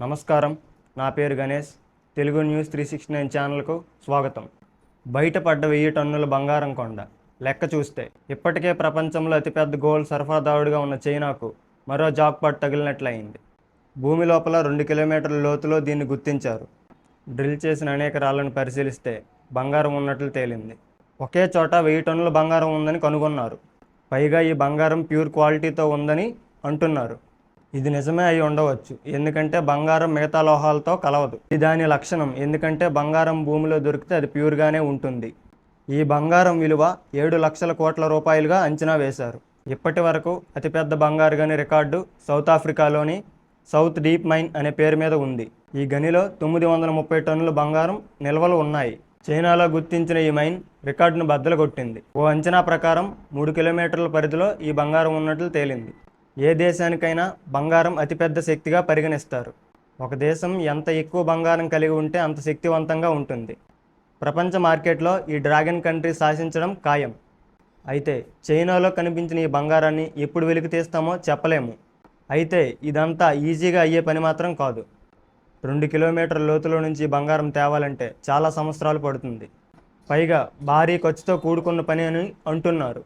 నమస్కారం. నా పేరు Ganesh. Telugu news three sixty nine ఛానల్కు స్వాగతం. బయటపడ్డ వెయ్యి టన్నుల బంగారం కొండ. లెక్క చూస్తే ఇప్పటికే ప్రపంచంలో అతిపెద్ద గోల్డ్ సరఫరాదారుడిగా ఉన్న చైనాకు మరో జాక్పాట్ తగిలినట్లయింది. భూమి లోపల రెండు కిలోమీటర్ల లోతులో దీన్ని గుర్తించారు. డ్రిల్ చేసిన అనేక రాళ్ళను పరిశీలిస్తే బంగారం ఉన్నట్లు తేలింది. ఒకే చోట వెయ్యి టన్నుల బంగారం ఉందని కనుగొన్నారు. పైగా ఈ బంగారం ప్యూర్ క్వాలిటీతో ఉందని అంటున్నారు. ఇది నిజమే అయి ఉండవచ్చు. ఎందుకంటే బంగారం మిగతా లోహాలతో కలవదు. ఇది దాని లక్షణం. ఎందుకంటే బంగారం భూమిలో దొరికితే అది ప్యూర్గానే ఉంటుంది. ఈ బంగారం విలువ ఏడు లక్షల కోట్ల రూపాయలుగా అంచనా వేశారు. ఇప్పటి వరకు అతిపెద్ద బంగారు గని రికార్డు సౌత్ ఆఫ్రికాలోని సౌత్ డీప్ మైన్ అనే పేరు మీద ఉంది. ఈ గనిలో తొమ్మిది వందల ముప్పై టన్నుల బంగారం నిల్వలు ఉన్నాయి. చైనాలో గుర్తించిన ఈ మైన్ రికార్డును బద్దలు కొట్టింది. ఓ అంచనా ప్రకారం మూడు కిలోమీటర్ల పరిధిలో ఈ బంగారం ఉన్నట్లు తేలింది. ఏ దేశానికైనా బంగారం అతిపెద్ద శక్తిగా పరిగణిస్తారు. ఒక దేశం ఎంత ఎక్కువ బంగారం కలిగి ఉంటే అంత శక్తివంతంగా ఉంటుంది. ప్రపంచ మార్కెట్లో ఈ డ్రాగన్ కంట్రీ శాసించడం ఖాయం. అయితే చైనాలో కనిపించిన ఈ బంగారాన్ని ఎప్పుడు వెలికి తీస్తామో చెప్పలేము. అయితే ఇదంతా ఈజీగా అయ్యే పని మాత్రం కాదు. రెండు కిలోమీటర్ల లోతులో నుంచి బంగారం తేవాలంటే చాలా సంవత్సరాలు పడుతుంది. పైగా భారీ ఖర్చుతో కూడుకున్న పని అని అంటున్నారు.